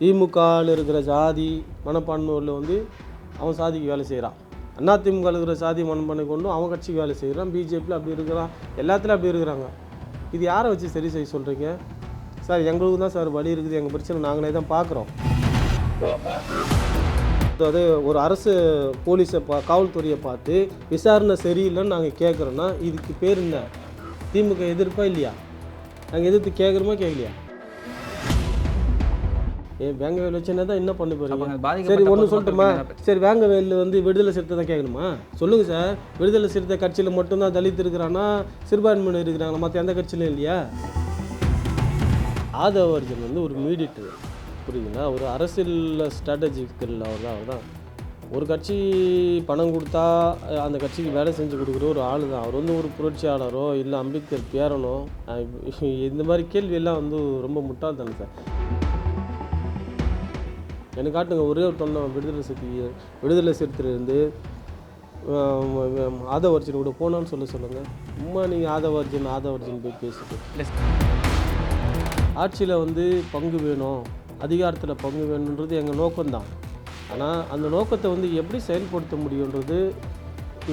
திமுகவில் இருக்கிற ஜாதி மனப்பான்மையில் வந்து அவன் சாதிக்கு வேலை செய்கிறான் அண்ணா திமுக இருக்கிற சாதி மனப்பான்மை கொண்டு அவன் கட்சிக்கு வேலை செய்கிறான் பிஜேபியில் அப்படி இருக்கிறான். எல்லாத்துலேயும் அப்படி இருக்கிறாங்க. இது யாரை வச்சு சரி செய்ய சொல்கிறீங்க சார் எங்களுக்கு தான் சார் வழி இருக்குது. எங்கள் பிரச்சனை நாங்களே தான் பார்க்குறோம். அதாவது ஒரு அரசு போலீஸை பா காவல்துறையை பார்த்து விசாரணை சரியில்லைன்னு நாங்கள் கேட்குறோன்னா இதுக்கு பேர் என்ன? திமுக எதிர்ப்பா இல்லையா? நாங்கள் எதிர்த்து கேட்குறோமா கேட்கலையா? ஏ வேங்க வேல் வச்சு என்ன தான் என்ன பண்ண போறீங்க? அவங்க சரி ஒன்று சொல்லட்டுமா? சரி வேங்க வேலில் வந்து விடுதலை சிறுத்தை தான் கேட்கணுமா? சொல்லுங்கள் சார். விடுதலை சிறுத்தை கட்சியில் மட்டும்தான் தலித் இருக்கிறான்னா சிறுபான்மையினர் இருக்கிறாங்களா? மற்ற எந்த கட்சியிலும் இல்லையா? ஆதவ அர்ஜுன் வந்து ஒரு மீடியேட்டர் புரியுதுங்களா? ஒரு அரசியல் ஸ்ட்ராட்டஜிக்கல் அவர் தான் அவர் தான் ஒரு கட்சி பணம் கொடுத்தா அந்த கட்சிக்கு வேலை செஞ்சு கொடுக்குற ஒரு ஆள் தான் அவர் வந்து ஒரு புரட்சியாளரோ இல்லை அம்பேத்கர் பேரனோ இந்த மாதிரி கேள்வியெல்லாம் வந்து ரொம்ப முட்டாள்தானே சார். எனக்கு காட்டுங்க ஒரே ஒரு தொண்டை விடுதலை சிறுத்தை விடுதலை சிறுத்தையிலேருந்து ஆதவர்ஜன் கூட போனான்னு சொல்ல சொல்லுங்கள் சும்மா நீங்கள் ஆதவர்ஜன் ஆதவர்ஜன் போய் பேசிட்டு ஆட்சியில் வந்து பங்கு வேணும் அதிகாரத்தில் பங்கு வேணுன்றது எங்கள் நோக்கம்தான். ஆனால் அந்த நோக்கத்தை வந்து எப்படி செயல்படுத்த முடியுன்றது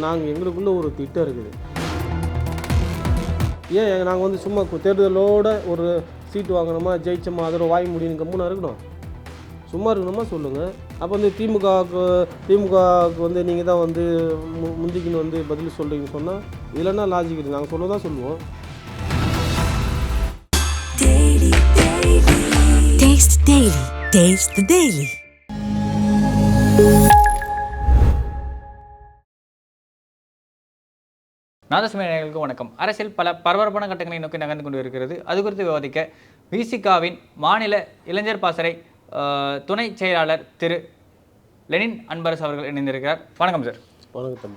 நாங்கள் எங்களுக்குள்ள ஒரு திட்டம் இருக்குது. ஏன் நாங்கள் வந்து சும்மா தேர்தலோட ஒரு சீட்டு வாங்கணுமா ஜெயிச்சோமா அதோட வாய் முடியும் கம்முனா இருக்கணும். சும்மா இருக்கணுமா? சொல்லுங்கள் அப்போ வந்து திமுகவுக்கு திமுகவுக்கு வந்து நீங்கள் தான் வந்து மு முந்திக்கின்னு வந்து பதில் சொல்கிறீங்கன்னு சொன்னால் இதில் என்ன லாஜிக் இருக்குது நாங்கள் சொல்ல தான் சொல்லுவோம் Taste the Daily. Taste the Daily. நாதசுமே நேயர்களுக்கு வணக்கம். அரசியல் பல பரபரப்பான கட்டங்களை நோக்கி நகர்ந்து கொண்டு இருக்கிறது அது குறித்து விவாதிக்க விசிகாவின் மாநில இளைஞர் பாசறை துணை செயலாளர் திரு லெனின் அன்பரசு அவர்கள் இணைந்திருக்கிறார். வணக்கம் சார். வணக்கம்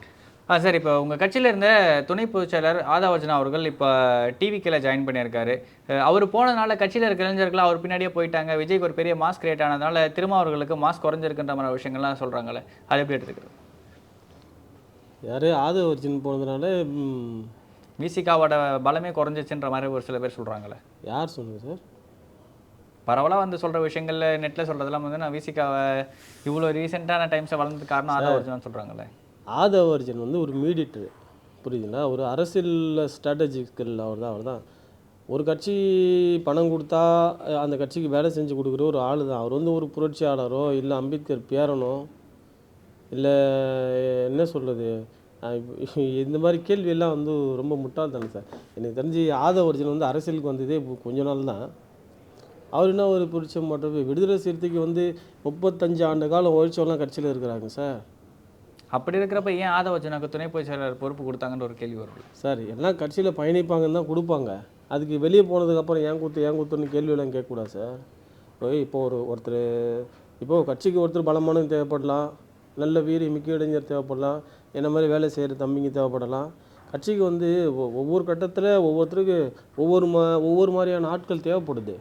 ஆ சார் இப்போ உங்கள் கட்சியில் இருந்த துணை பொதுச் செயலர் ஆதாவர்ஜனா அவர்கள் இப்போ டிவிக்கில் ஜாயின் பண்ணியிருக்காரு. அவர் போனதுனால கட்சியில் இருக்க இளைஞர்கள் அவர் பின்னாடியே போயிட்டாங்க. விஜய்க்கு ஒரு பெரிய மாஸ் கிரியேட் ஆனதுனால திரும்ப அவர்களுக்கு மாஸ் குறைஞ்சிருக்குன்ற மாதிரி விஷயங்கள்லாம் சொல்கிறாங்களே அது எப்படி எடுத்துக்கிறது? யார்? ஆதவர்ஜன் போனதுனால ம், விசிகாவோட பலமே குறைஞ்சிச்சுன்ற மாதிரி ஒரு சில பேர் சொல்கிறாங்களே யார் சொன்னது சார்? பரவலாக வந்து சொல்கிற விஷயங்கள்ல நெட்டில் சொல்கிறதெல்லாம் வந்து நான் விசிகாவை இவ்வளோ ரீசெண்டான டைம்ஸை வளர்ந்தது காரணம் ஆதாவர்ஜனா சொல்கிறாங்களே ஆதவர்ஜன் வந்து ஒரு மீடியேட்டர் புரியுதுங்களா? ஒரு அரசியல் ஸ்ட்ராட்டஜிக்கல் அவர் தான் அவர் தான். ஒரு கட்சி பணம் கொடுத்தா அந்த கட்சிக்கு வேலை செஞ்சு கொடுக்குற ஒரு ஆள் தான். அவர் வந்து ஒரு புரட்சியாளரோ இல்லை அம்பேத்கர் பேரனோ இல்லை என்ன சொல்கிறது இந்த மாதிரி கேள்வியெல்லாம் வந்து ரொம்ப முட்டாள்தானே சார். எனக்கு தெரிஞ்சு ஆதவர்ஜன் வந்து அரசியலுக்கு வந்ததே இப்போ கொஞ்ச நாள் தான் அவர் என்ன ஒரு புரிச்ச மாட்டோம் விடுதலை சிறுத்தைக்கு வந்து முப்பத்தஞ்சு ஆண்டு காலம் ஒழிச்சவெல்லாம் கட்சியில் இருக்கிறாங்க சார். அப்படி இருக்கிறப்ப ஏன் ஆதவர்ஜனாக்கு துணை பொதுச் செயலர் பொறுப்பு கொடுத்தாங்கன்ற ஒரு கேள்வி வரும் சார் எல்லாம் கட்சியில் பயணிப்பாங்கன்னு தான் கொடுப்பாங்க. அதுக்கு வெளியே போனதுக்கப்புறம் ஏன் குத்து ஏன் குத்துன்னு கேள்வியெல்லாம் கேட்கக்கூடாது சார். இப்போ ஒரு ஒருத்தர் இப்போ கட்சிக்கு ஒருத்தர் பலமானவங்க தேவைப்படலாம் நல்ல வீரி மிக்க இளைஞர் தேவைப்படலாம் என்ன மாதிரி வேலை செய்கிற தம்பிங்க தேவைப்படலாம். கட்சிக்கு வந்து ஒவ்வொரு கட்டத்தில் ஒவ்வொருத்தருக்கு ஒவ்வொரு மா ஒவ்வொரு மாதிரியான ஆட்கள் தேவைப்படுது.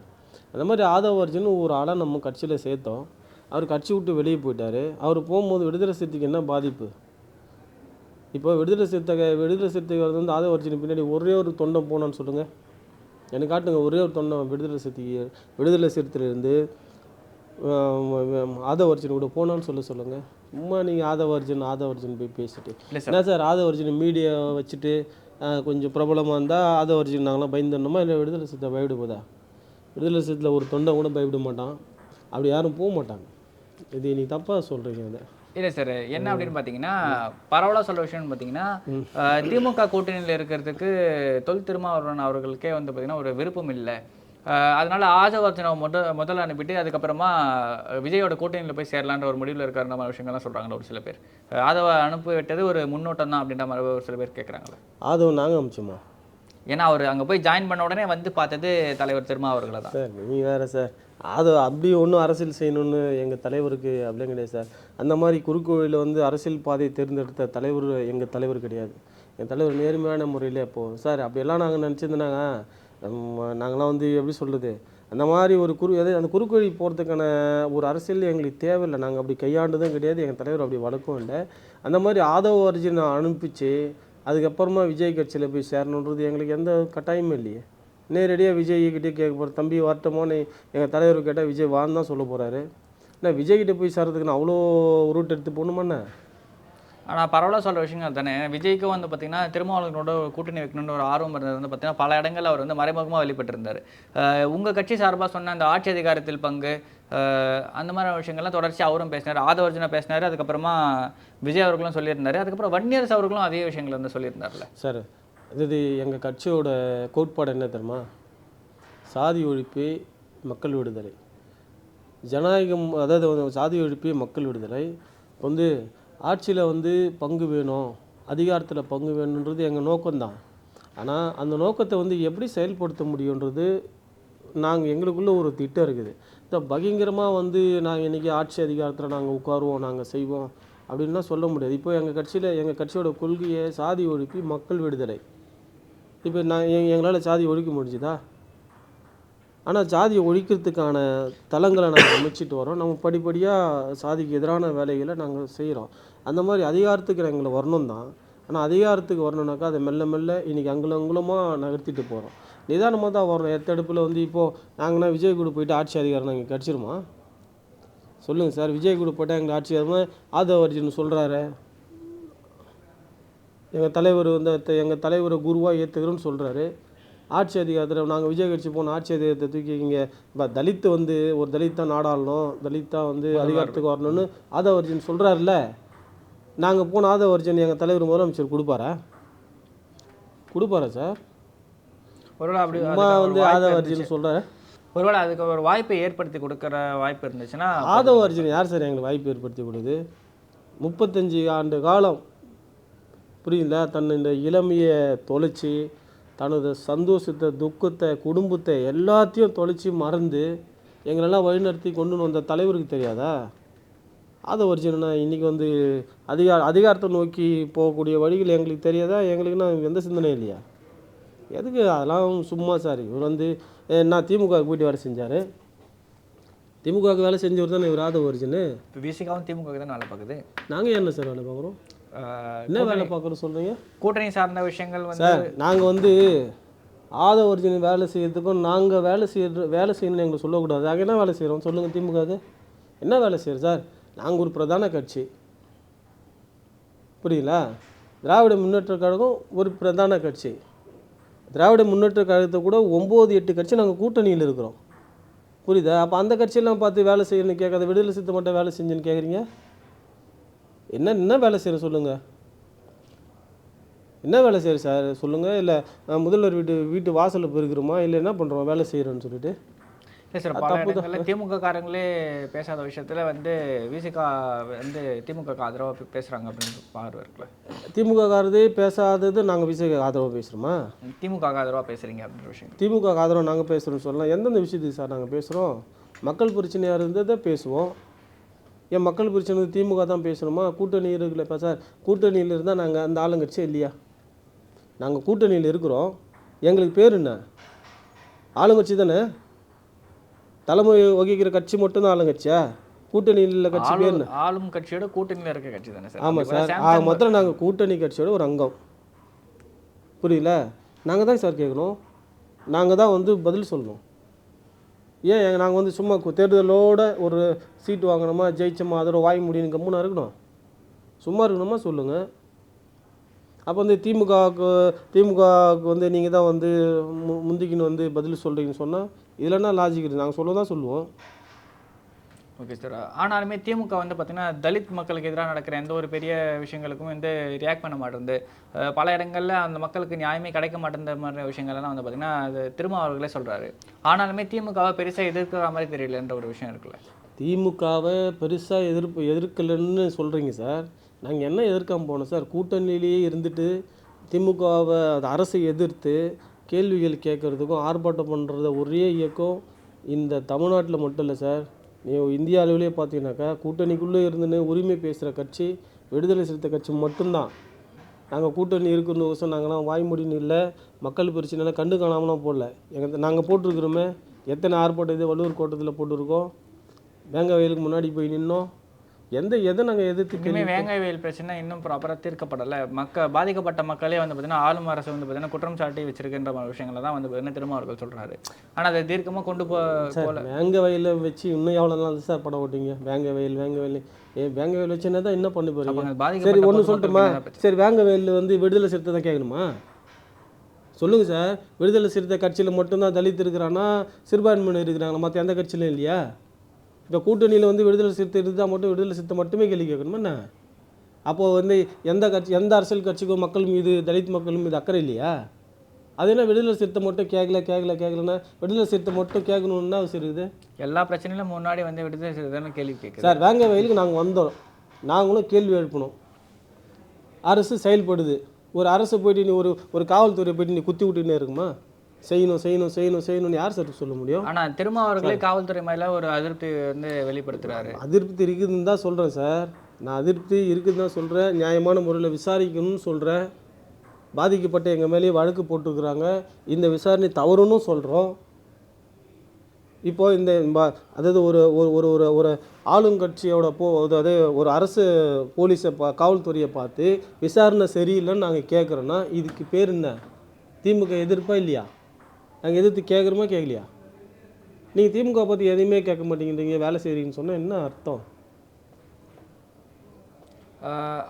அந்த மாதிரி ஆதவர்ஜன் ஒரு ஆளாக நம்ம கட்சியில் சேர்த்தோம். அவர் கட்சி விட்டு வெளியே போயிட்டார். அவர் போகும்போது விடுதலை சிறுத்தைக்கு என்ன பாதிப்பு? இப்போ விடுதலை சிறுத்தை விடுதலை சிறுத்தை வந்து ஆதவர்ஜின் பின்னாடி ஒரே ஒரு தொண்டை போனான்னு சொல்லுங்கள் எனக்கு காட்டுங்க ஒரே ஒரு தொண்டை விடுதலை சிறுத்தைக்கு விடுதலை சிறுத்தையிலேருந்து ஆதவர்ஜன் கூட போனான்னு சொல்ல சொல்லுங்கள் சும்மா நீங்கள் ஆதவர்ஜன் ஆதவர்ஜன் போய் பேசிட்டு. இல்லை சார். என்ன சார் ஆதவர்ஜன் மீடியா வச்சுட்டு கொஞ்சம் பிரபலமாக இருந்தால் ஆதவர்ஜன் நாங்களாம் பயந்துடணுமா? இல்லை விடுதலை சிறுத்தை பயப்பட போதா? விடுதலை சிறுத்தையில் ஒரு தொண்டை கூட பயப்பட மாட்டான். அப்படி யாரும் போக மாட்டாங்க. இது நீ தப்பாக சொல்கிறீங்க அதை இல்லை சார் என்ன அப்படின்னு பார்த்தீங்கன்னா பரவலாக சொல்கிற விஷயம்னு பார்த்தீங்கன்னா திமுக கூட்டணியில் இருக்கிறதுக்கு தொல் திருமாவளவன் அவர்களுக்கே வந்து பார்த்தீங்கன்னா ஒரு விருப்பம் இல்லை. அதனால ஆஜவர்ஜனாவை முத முதல்ல அனுப்பிட்டு அதுக்கப்புறமா விஜயோட கூட்டணியில் போய் சேரலான்ற ஒரு முடிவில் இருக்கிற மாதிரி விஷயங்கள்லாம் சொல்கிறாங்களா ஒரு சில பேர். ஆதவ அனுப்பி விட்டது ஒரு முன்னோட்டம் தான் அப்படின்ற மாதிரி ஒரு சில பேர் கேட்குறாங்களே ஆதவன் நாங்கள் அமிச்சோமா ஏன்னா அவர் அங்கே போய் ஜாயின் பண்ண உடனே வந்து பார்த்தது தலைவர் திருமா அவர்களை தான். சார் நீ வேறு சார். அது அப்படி ஒன்றும் அரசியல் செய்யணும்னு எங்கள் தலைவருக்கு அப்படியே கிடையாது சார். அந்த மாதிரி குறுக்கோவிலில் வந்து அரசியல் பாதையை தேர்ந்தெடுத்த தலைவர் எங்கள் தலைவர் கிடையாது. என் தலைவர் நேர்மையான முறையில் போவோம் சார் அப்படியெல்லாம் நாங்கள் நினச்சிருந்தாங்க. நாங்களாம் வந்து எப்படி சொல்கிறது அந்த மாதிரி ஒரு குறு எது அந்த குறுக்கு வழி போகிறதுக்கான ஒரு அரசியல் எங்களுக்கு தேவையில்லை. நாங்கள் அப்படி கையாண்டதும் கிடையாது. எங்கள் தலைவர் அப்படி வழக்கம் இல்லை. அந்த மாதிரி ஆதவ அர்ஜுனை அனுப்பிச்சு அதுக்கப்புறமா விஜய் கட்சியில் போய் சேரணுன்றது எங்களுக்கு எந்த கட்டாயமும் இல்லையே. நேரடியாக விஜய் கிட்டே கேட்க போகிற தம்பி வரட்டுமோன்னு எங்கள் தலைவர் கேட்டால் விஜய் வான்னு தான் சொல்ல போகிறாரு என்ன விஜய்கிட்ட போய் சேர்றதுக்கு நான் அவ்வளோ ரூட் எடுத்து போகணுமாண்ணே ஆனால் பரவாயில்ல சொல்கிற விஷயங்கள் தானே விஜய்க்கும் வந்து பார்த்தீங்கன்னா திருமாவளவனோட கூட்டணி வைக்கணும்னு ஒரு ஆர்வம் இருந்தது வந்து பார்த்தீங்கன்னா பல இடங்கள்ல அவர் வந்து மறைமுகமாக வெளிப்பட்டிருந்தார். உங்கள் கட்சி சார்பாக சொன்ன அந்த ஆட்சி அதிகாரத்தில் பங்கு அந்த மாதிரி விஷயங்கள்லாம் தொடர்ச்சி அவரும் பேசினார் ஆதவர்ஜுனா பேசினார் அதுக்கப்புறமா விஜய் அவர்களும் சொல்லியிருந்தார் அதுக்கப்புறம் வன்னியர்ஸ் அவர்களும் அதே விஷயங்கள் வந்து சொல்லியிருந்தார்ல சார் இது எங்கள் கட்சியோட கோட்பாடு என்ன தெரியுமா? சாதி ஒழிப்பு மக்கள் விடுதலை. ஜனநாயகம் அதாவது சாதி ஒழிப்பு மக்கள் விடுதலை. வந்து ஆட்சியில் வந்து பங்கு வேணும் அதிகாரத்தில் பங்கு வேணுன்றது எங்கள் நோக்கம்தான். ஆனால் அந்த நோக்கத்தை வந்து எப்படி செயல்படுத்த முடியுன்றது நாங்கள் எங்களுக்குள்ளே ஒரு திட்டம் இருக்குது. இந்த பகிங்கரமாக வந்து நாங்கள் இன்றைக்கி ஆட்சி அதிகாரத்தில் நாங்கள் உட்காருவோம் நாங்கள் செய்வோம் அப்படின்லாம் சொல்ல முடியாது. இப்போ எங்கள் கட்சியில் எங்கள் கட்சியோட கொள்கையை சாதி ஒழிப்பு மக்கள் விடுதலை. இப்போ நான் எங்களால் சாதி ஒழிக்க முடிஞ்சுதா? ஆனால் ஜாதியை ஒழிக்கிறதுக்கான தளங்களை நாங்கள் அமைச்சிட்டு வரோம். நம்ம படிப்படியாக சாதிக்கு எதிரான வேலைகளை நாங்கள் செய்கிறோம் அந்த மாதிரி அதிகாரத்துக்கு எங்களை வரணும் தான். ஆனால் அதிகாரத்துக்கு வரணுனாக்கா அதை மெல்ல மெல்ல இன்றைக்கி அங்குலம் அங்குலமாக நகர்த்திட்டு போகிறோம் நிதானமாக தான் வரணும் எத்தடுப்பில் வந்து இப்போது நாங்கள் விஜய் கூட போயிட்டு ஆட்சி அதிகாரம் நாங்கள் கிடச்சிருமா? சொல்லுங்கள் சார். விஜய் கூட போட்டால் எங்கள் ஆட்சி அதிகாரமாக ஆதவ அர்ஜுன் சொல்கிறாரு எங்கள் தலைவர் வந்து த- எங்கள் தலைவரை குருவாக ஏற்றுக்கிறோன்னு சொல்கிறாரு ஆட்சி அதிகாரத்தில் நாங்கள் விஜய் கட்சி போன ஆட்சி அதிகாரத்தை தூக்கி இங்கே இப்போ தலித்து வந்து ஒரு தலித் தான் நாடாளணும் தலித் தான் வந்து அதிகாரத்துக்கு வரணும்னு ஆதவ அர்ஜுன் சொல்கிறாருல்ல நாங்கள் போன ஆதவ அர்ஜுன் எங்கள் தலைவர் முதலமைச்சர் கொடுப்பாரா? கொடுப்பாரா சார்? ஒருவேளை அப்படி வந்து ஆதவ. அர்ஜுன் சொல்கிறாரு ஒருவேளை அதுக்கு ஒரு வாய்ப்பை ஏற்படுத்தி கொடுக்குற வாய்ப்பு இருந்துச்சுன்னா ஆதவ அர்ஜுன் யார் சார் எங்களுக்கு வாய்ப்பு ஏற்படுத்தி கொடுக்குது? முப்பத்தஞ்சு ஆண்டு காலம் புரியுங்களா தன் இந்த இளமையை தொலைச்சி தனது சந்தோஷத்தை துக்கத்தை குடும்பத்தை எல்லாத்தையும் தொலைச்சி மறந்து எங்களெல்லாம் வழிநடத்தி கொண்டு வந்த தலைவருக்கு தெரியாதா? ஆதவ அர்ஜுனா இன்றைக்கி வந்து அதிகார அதிகாரத்தை நோக்கி போகக்கூடிய வழிகள் எங்களுக்கு தெரியாதா? எங்களுக்குன்னா எந்த சிந்தனையும் இல்லையா? எதுக்கு அதெல்லாம் சும்மா சார் இவர் வந்து நான் திமுகவுக்கு போயிட்டு வேலை செஞ்சார். திமுகவுக்கு வேலை செஞ்சவர் தானே இவர் ஆதவ அர்ஜுன் இப்போ விசிகாவும் திமுக தான் வேலை பார்க்குது? நாங்கள் என்ன சார் வேலை பார்க்குறோம்? என்ன வேலை பார்க்குறோம் சொல்கிறீங்க கூட்டணி சார்ந்த விஷயங்கள் வந்து சார் நாங்கள் வந்து ஆதவ அர்ஜுன் வேலை செய்யறதுக்கும் நாங்கள் வேலை செய்யற வேலை செய்யணும்னு எங்களுக்கு சொல்லக்கூடாது. நாங்கள் என்ன வேலை செய்கிறோம் சொல்லுங்கள் திமுகவுக்கு என்ன வேலை செய்கிறோம் சார்? நாங்கள் ஒரு பிரதான கட்சி. புரியுங்களா திராவிட முன்னேற்ற கழகம் ஒரு பிரதான கட்சி. திராவிட முன்னேற்ற கழகத்தை கூட ஒம்பது எட்டு கட்சி நாங்கள் கூட்டணியில் இருக்கிறோம். புரியுதா? அப்போ அந்த கட்சியெல்லாம் பார்த்து வேலை செய்யணும்னு கேட்காத விடுதலை சித்த மட்டும் வேலை செஞ்சுன்னு கேட்குறீங்க என்ன என்ன வேலை செய்கிறோம் சொல்லுங்கள் என்ன வேலை செய்யுற சார் சொல்லுங்கள் இல்லை முதல்வர் வீட்டு வீட்டு வாசலில் போயிருக்கிறோமா? இல்லை என்ன பண்ணுறோம் வேலை செய்கிறோன்னு சொல்லிட்டு. இல்லை சார் பல இடங்களில் திமுக காரங்களே பேசாத விஷயத்துல வந்து விசிகா வந்து திமுக ஆதரவாக பேசுறாங்க அப்படின்னு பார்வை இருக்குல்ல. திமுக காரதே பேசாதது நாங்கள் விஜய் ஆதரவாக பேசுகிறோமா திமுக ஆதரவாக பேசுறீங்க அப்படின்ற விஷயம். திமுக ஆதரவு நாங்கள் பேசுகிறோம்னு சொல்லலாம். எந்தெந்த விஷயத்துக்கு சார் நாங்கள் பேசுகிறோம் மக்கள் பிரச்சனையாக இருந்ததை பேசுவோம். ஏன் மக்கள் பிரச்சனை திமுக தான் பேசணுமா? கூட்டணி இருக்குல்ல இப்போ சார் கூட்டணியில் இருந்தால் நாங்கள் அந்த ஆளுங்கட்சியே இல்லையா? நாங்கள் கூட்டணியில் இருக்கிறோம். எங்களுக்கு பேர் என்ன? ஆளுங்கட்சி தானே? தலைமை வகிக்கிற கட்சி மட்டும்தான் ஆளுங்கட்சியா? கூட்டணியில் கட்சி பேர் என்ன? ஆளும் கட்சியோட கூட்டணியில் இருக்க கட்சி தானே சார். ஆமாம். சார். ஆக மொத்தம் நாங்கள் கூட்டணி கட்சியோட ஒரு அங்கம். புரியல நாங்கள் தான் சார் கேட்கணும். நாங்கள் தான் வந்து பதில் சொல்லணும். ஏன் நாங்கள் வந்து சும்மா தேர்தலோடு தேர்தலோட ஒரு சீட்டு வாங்கணுமா ஜெயிச்சோமா அதோட வாய் முடியும் கம்முனா இருக்கணும். சும்மா இருக்கணுமா சொல்லுங்கள் அப்போ வந்து திமுகவுக்கு திமுகவுக்கு வந்து நீங்கள் தான் வந்து மு முந்திக்கின்னு வந்து பதில் சொல்கிறீங்கன்னு சொன்னால் இதில் என்ன லாஜிக் இருக்குது நாங்கள் சொல்ல தான் சொல்லுவோம். Okay sir. ஆனாலுமே திமுக வந்து பார்த்தீங்கன்னா தலித் மக்களுக்கு எதிராக நடக்கிற எந்த ஒரு பெரிய விஷயங்களுக்கும் வந்து ரியாக்ட் பண்ண மாட்டேருந்து பல இடங்களில் அந்த மக்களுக்கு நியாயமே கிடைக்க மாட்டேங்கிற மாதிரி விஷயங்கள்லாம் வந்து பார்த்தீங்கன்னா அது திரும்ப அவர்களே சொல்கிறாரு ஆனாலுமே திமுகவை பெருசாக எதிர்க்கிற மாதிரி தெரியலன்ற ஒரு விஷயம் இருக்குல்ல. திமுகவை பெருசாக எதிர்ப்பு எதிர்க்கலைன்னு சொல்கிறீங்க சார். நாங்கள் என்ன எதிர்க்காம போனோம் சார்? கூட்டணியிலேயே இருந்துட்டு திமுகவை அது அரசை எதிர்த்து கேள்விகள் கேட்குறதுக்கும் ஆர்ப்பாட்டம் பண்ணுறத ஒரே இயக்கம் இந்த தமிழ்நாட்டில் மட்டும் இல்லை சார். நீ இந்திய அளவிலே பார்த்தீங்கன்னாக்கா கூட்டணிக்குள்ளே இருந்துன்னு உரிமை பேசுகிற கட்சி விடுதலை சிறுத்தை கட்சி மட்டும்தான். நாங்கள் கூட்டணி இருக்குன்னு நாங்களாம் வாய்மொழின்னு இல்லை மக்கள் பிரச்சனைலாம் கண்டு காணாமலாம் போடல. எங்கள் நாங்கள் போட்டிருக்கிறோமே எத்தனை ஆர்ப்பாட்டம் இது வள்ளுவர் கோட்டத்தில் போட்டிருக்கோம்? வேங்க வயலுக்கு முன்னாடி போய் நின்னோம். எந்த எதை நாங்கள் எதிர்த்து கேள்வி வேங்காய வெயில் பிரச்சனை இன்னும் ப்ராப்பராக தீர்க்கப்படலை. மக்க பாதிக்கப்பட்ட மக்களே வந்து பார்த்தீங்கன்னா ஆளும் அரசு வந்து பார்த்தீங்கன்னா குற்றம் சாட்டி வச்சிருக்கின்ற விஷயங்களை தான் வந்து பார்த்தீங்கன்னா திரும்ப அவர்கள் சொல்றாரு. ஆனா அதை தீர்க்கமாக கொண்டு போ போல. வேங்க வயலில் வச்சு இன்னும் எவ்வளோ நாள் சார் படம் ஓட்டிங்க வேங்க வயல் வேங்க வயல் ஏ வேங்க வயல் வச்சு என்ன தான் என்ன பண்ணி அப்ப சரி ஒன்று சொல்லட்டுமா? சரி வேங்க வயலில் வந்து விடுதலை சிறுத்தை தான் கேட்கணுமா? சொல்லுங்கள் சார். விடுதலை சிறுத்தை கட்சியில் மட்டும்தான் தலித் இருக்கிறான்னா சிறுபான்மையினர் இருக்கிறாங்களா? மற்ற எந்த கட்சியிலும் இல்லையா? இப்போ கூட்டணியில் வந்து விடுதலை சிறுத்தை இருந்தால் மட்டும் விடுதலை சிறுத்தை மட்டுமே கேள்வி கேட்கணுமா என்ன? அப்போது வந்து எந்த கட்சி எந்த அரசியல் கட்சிக்கும் மக்கள் மீது தலித் மக்கள் மீது அக்கறை இல்லையா? அது என்ன விடுதலை சிறுத்தை மட்டும் கேட்கல கேட்கல கேட்கலன்னா விடுதலை சிறுத்தை மட்டும் கேட்கணுன்னா அவசியம் இருக்குது எல்லா பிரச்சனையிலும் முன்னாடி வந்து விடுதலை செய்ததான கேள்வி கேட்குது. சார் வேங்க வயலுக்கு நாங்கள் வந்தோம். நாங்களும் கேள்வி எழுப்பணும். அரசு செயல்படுது. ஒரு அரசு போயிட்டு நீ ஒரு ஒரு காவல்துறை போயிட்டு நீ குத்தி விட்டுனே இருக்குமா? செய்யணும் செய்யணும் செய்யணும் செய்யணும்னு யார் சார் சொல்ல முடியும்? ஆனா திரும்ப அவர்களே காவல்துறை மேல ஒரு அதிருப்தி வந்து வெளிப்படுத்துறாரு. அதிருப்தி இருக்குதுன்னு தான் சொல்கிறேன் சார். நான் அதிருப்தி இருக்குதுன்னு தான் சொல்கிறேன் நியாயமான முறையில் விசாரிக்கணும்னு சொல்கிறேன் பாதிக்கப்பட்ட எங்கள் மேலேயே வழக்கு போட்டிருக்கிறாங்க. இந்த விசாரணை தவறுன்னு சொல்கிறோம் இப்போ இந்த அதாவது ஒரு ஒரு ஒரு ஒரு ஒரு ஆளுங்கட்சியோட போ அதாவது ஒரு அரசு போலீஸை பா காவல்துறையை பார்த்து விசாரணை சரியில்லைன்னு நாங்கள் கேட்குறோன்னா இதுக்கு பேர் என்ன? திமுக எதிர்ப்பா இல்லையா? நாங்கள் எதிர்த்து கேட்குறோமா கேட்கலையா நீங்கள் திமுக பற்றி எதையுமே கேட்க மாட்டேங்கிறீங்க வேலை செய்கிறீங்கன்னு சொன்னால் என்ன அர்த்தம்?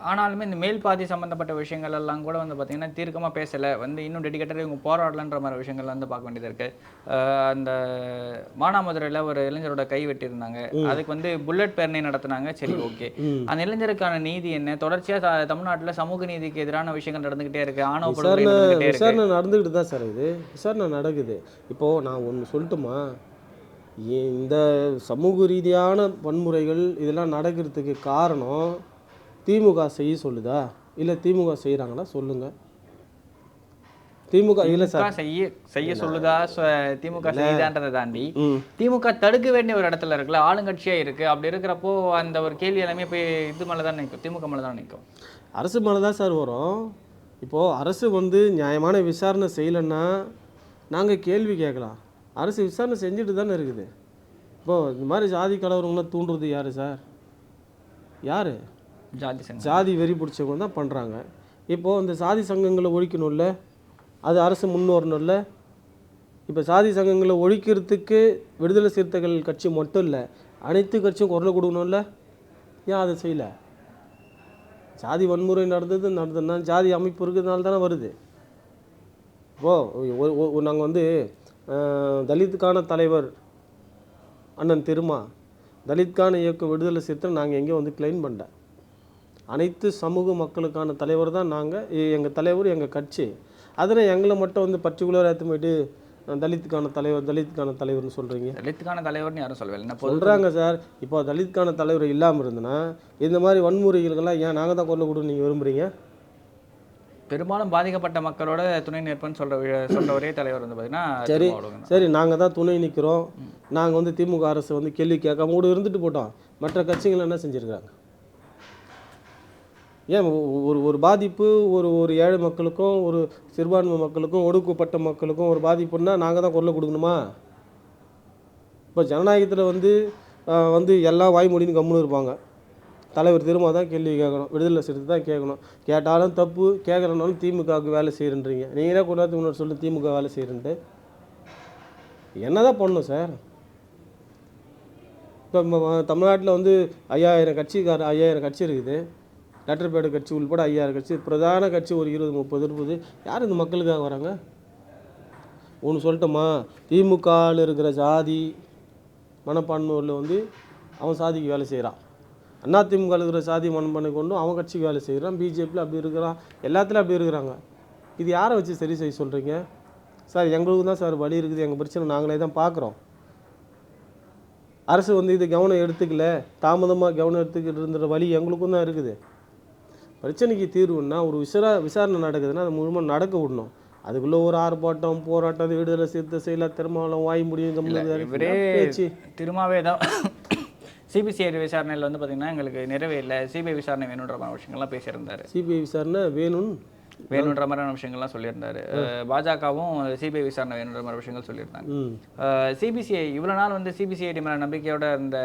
ஆனாலுமே இந்த மேல் பாதி சம்பந்தப்பட்ட விஷயங்கள் எல்லாம் கூட வந்து பார்த்தீங்கன்னா தீர்க்கமா பேசல. வந்து இன்னும் டெடிக்கேட்டடாக இவங்க போராடலன்ற மாதிரி விஷயங்கள் வந்து பார்க்க வேண்டியது இருக்கு. அந்த மானாமதுரையில் ஒரு இளைஞரோட கை வெட்டியிருந்தாங்க. அதுக்கு வந்து புல்லட் பேரணி நடத்துனாங்க. சரி ஓகே. அந்த இளைஞருக்கான நீதி என்ன? தொடர்ச்சியா த- தமிழ்நாட்டுல சமூக நீதிக்கு எதிரான விஷயங்கள் நடந்துகிட்டே இருக்கு. ஆணவ படுகொலை விசாரணை நடந்துக்கிட்டு தான் சார் இது. விசாரணை நடக்குது. இப்போது நான் ஒன்று சொல்லட்டுமா? இந்த சமூக ரீதியான வன்முறைகள் இதெல்லாம் நடக்கிறதுக்கு காரணம் திமுக செய்ய சொல்லுதா? இல்லை திமுக செய்கிறாங்களா சொல்லுங்கள் திமுக இல்லை சார். செய்ய செய்ய சொல்லுதா? திமுக செய்யுதான்றதை தாண்டி திமுக தடுக்க வேண்டிய ஒரு இடத்துல இருக்குல்ல ஆளுங்கட்சியா இருக்கு. அப்படி இருக்கிறப்போ அந்த ஒரு கேள்வி எல்லாமே போய் இது மேல தான் நிற்கும் திமுக மேல தான் நிற்கும் அரசு மேலே தான் சார் வரும். இப்போது அரசு வந்து நியாயமான விசாரணை செய்யலைன்னா நாங்கள் கேள்வி கேட்கலாம். அரசு விசாரணை செஞ்சுட்டு தானே இருக்குது. இப்போது இந்த மாதிரி ஜாதி கலவரங்களாம் தூண்டுறது யார் சார்? யார்? ஜாதி சங்கம். ஜாதி வெறி பிடிச்சவங்க தான் பண்ணுறாங்க இப்போது இந்த சாதி சங்கங்களை ஒழிக்கணும்ல அது அரசு முன்னோரணும்ல இப்போ சாதி சங்கங்களை ஒழிக்கிறதுக்கு விடுதலை சிறுத்தைகள் கட்சி மட்டும் இல்லை அனைத்து கட்சியும் குரல் கொடுக்கணும்ல? ஏன் அதை செய்யலை? ஜாதி வன்முறை நடந்தது நடந்ததுன்னா ஜாதி அமைப்பு இருக்கிறதுனால தானே வருது. இப்போது நாங்கள் வந்து தலித்துக்கான தலைவர் அண்ணன் திருமா தலித்கான இயக்கம் விடுதலை சிறுத்தை நாங்கள் எங்கேயும் வந்து கிளைம் பண்ணிட்டேன். அனைத்து சமூக மக்களுக்கான தலைவர் தான் நாங்கள் எங்கள் தலைவர் எங்கள் கட்சி. அதில் எங்களை மட்டும் வந்து பர்டிகுலராக எடுத்து போயிட்டு தலித்துக்கான தலைவர் தலித்துக்கான தலைவர்னு சொல்கிறீங்க தலித்துக்கான தலைவர்னு யாரும் சொல்லவில்லை என்ன சொல்கிறாங்க சார். இப்போ தலித்துக்கான தலைவர் இல்லாமல் இருந்ததுன்னா இந்த மாதிரி வன்முறைகளுக்கெல்லாம் ஏன் நாங்கள் தான் குரல் கொடுன்னு நீங்கள் விரும்புகிறீங்க பெரும்பாலும் பாதிக்கப்பட்ட மக்களோட துணை நிற்பன்னு சொல்ற வி- சொல்ற ஒரே தலைவர் வந்து பார்த்தீங்கன்னா சரி. சரி நாங்கள் தான் துணை நிற்கிறோம் நாங்கள் வந்து திமுக அரசு வந்து கேள்வி கேட்காம கூட இருந்துட்டு போட்டோம். மற்ற கட்சிகள் என்ன செஞ்சுருக்காங்க ஏன் ஒ- ஒரு ஒரு பாதிப்பு ஒரு ஒரு ஏழை மக்களுக்கும் ஒரு சிறுபான்மை மக்களுக்கும் ஒடுக்கப்பட்ட மக்களுக்கும் ஒரு பாதிப்புன்னா நாங்கள் தான் குரல் கொடுக்கணுமா? இப்போ ஜனநாயகத்தில் வந்து வந்து எல்லா வாய்மொழின்னு கம்முன்னு இருப்பாங்க. தலைவர் திரும்ப தான் கேள்வி கேட்கணும் விடுதலை சிறுத்தை தான் கேட்கணும். கேட்டாலும் தப்பு கேட்குறனாலும் திமுகவுக்கு வேலை செய்கிறன்றீங்க நீங்களே கொண்டாந்து முன்னாடி சொல்லு திமுக வேலை செய்கிறன்ட்டு என்ன தான் பண்ணணும் சார்? இப்போ தமிழ்நாட்டில் வந்து ஐயாயிரம் கட்சிக்கார ஐயாயிரம் கட்சி இருக்குது. லெட்டர்பேடு கட்சி உள்பட ஐயாயிரம் கட்சி பிரதான கட்சி ஒரு இருபது முப்பது இருபது. யார் இந்த மக்களுக்காக வராங்க? ஒன்று சொல்லட்டோமா? திமுகவில் இருக்கிற ஜாதி மனப்பான்மையில் வந்து அவன் சாதிக்கு வேலை செய்கிறான் அண்ணா திமுக இருக்கிற சாதி மனப்பான்மை கொண்டும் அவன் கட்சிக்கு வேலை செய்கிறான் பிஜேபியில் அப்படி இருக்கிறான். எல்லாத்துலேயும் அப்படி இருக்கிறாங்க. இது யாரை வச்சு சரி செய்ய சொல்கிறீங்க சார் எங்களுக்கு தான் சார் வழி இருக்குது. எங்கள் பிரச்சனை நாங்களே தான் பார்க்குறோம் அரசு வந்து இது கவனம் எடுத்துக்கல. தாமதமாக கவனம் எடுத்துக்கிட்டு இருந்த வழி எங்களுக்கும் தான் இருக்குது. பிரச்சனைக்கு தீர்வுன்னா ஒரு விசார விசாரணை நடக்குதுன்னா அது முழுமையாக நடக்க விடணும். அதுக்குள்ளே ஒரு ஆர்ப்பாட்டம் போராட்டம் விடுதலை சிறுத்தை செய்யல திருமாவளம் வாய் முடியும் திருமாவே தான். சிபிசிஐடி விசாரணையில் வந்து பார்த்தீங்கன்னா எங்களுக்கு நிறைவே இல்லை. சிபிஐ விசாரணை வேணுன்ற விஷயங்கள்லாம் பேசியிருந்தாரு. சிபிஐ விசாரணை வேணும்னு வேணுன்ற மாதிரியான விஷயங்கள்லாம் சொல்லியிருந்தாரு. பாஜகவும் சிபிஐ விசாரணை வேணுன்ற மாதிரி விஷயங்கள் சொல்லியிருந்தாங்க. சிபிசிஐ இவ்வளோ நாள் வந்து சிபிசிஐடி மேலே நம்பிக்கையோட இருந்த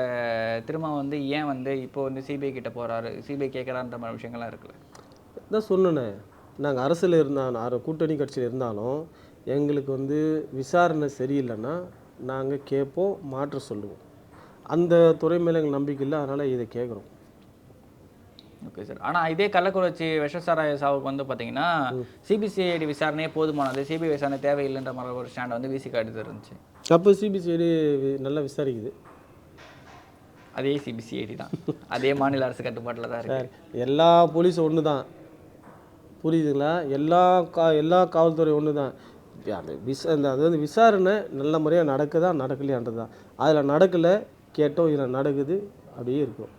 திரும்ப வந்து ஏன் வந்து இப்போ வந்து சிபிஐ கிட்ட போறாரு? சிபிஐ கேட்குறான்ற மாதிரி விஷயங்கள்லாம் இருக்குல்ல. தான் சொன்னேனே. நாங்கள் அரசில் இருந்தாலும் கூட்டணி கட்சியில் இருந்தாலும் எங்களுக்கு வந்து விசாரணை சரியில்லைன்னா நாங்கள் கேட்போம் மாற்ற சொல்லுவோம். அந்த துறை மேலே எங்களுக்கு நம்பிக்கை இல்லை அதனால் இதை கேட்குறோம். ஓகே சார் ஆனால் இதே கள்ளக்குறிச்சி விஷசாராய சாவுக்கு வந்து பார்த்தீங்கன்னா சிபிசிஐடி விசாரணையே போதுமானது. சிபிஐ விசாரணை தேவையில்லைன்ற மாதிரி ஒரு ஸ்டாண்ட் வந்து விசிக எடுத்து இருந்துச்சு. அப்போ சிபிசிஐடி நல்லா விசாரிக்குது. அதே சிபிசிஐடி தான். அதே மாநில அரசு கட்டுப்பாட்டில் தான் இருக்கு. சார் எல்லா போலீஸும் ஒன்று தான் புரியுதுங்களா? எல்லா கா எல்லா காவல்துறை ஒன்று தான் அந்த விச அந்த அது வந்து விசாரணை நல்ல முறையாக நடக்குதா நடக்கலையான்றது தான் அதில் நடக்கலை கேட்டோம் இதில் நடக்குது அப்படியே இருக்கும்.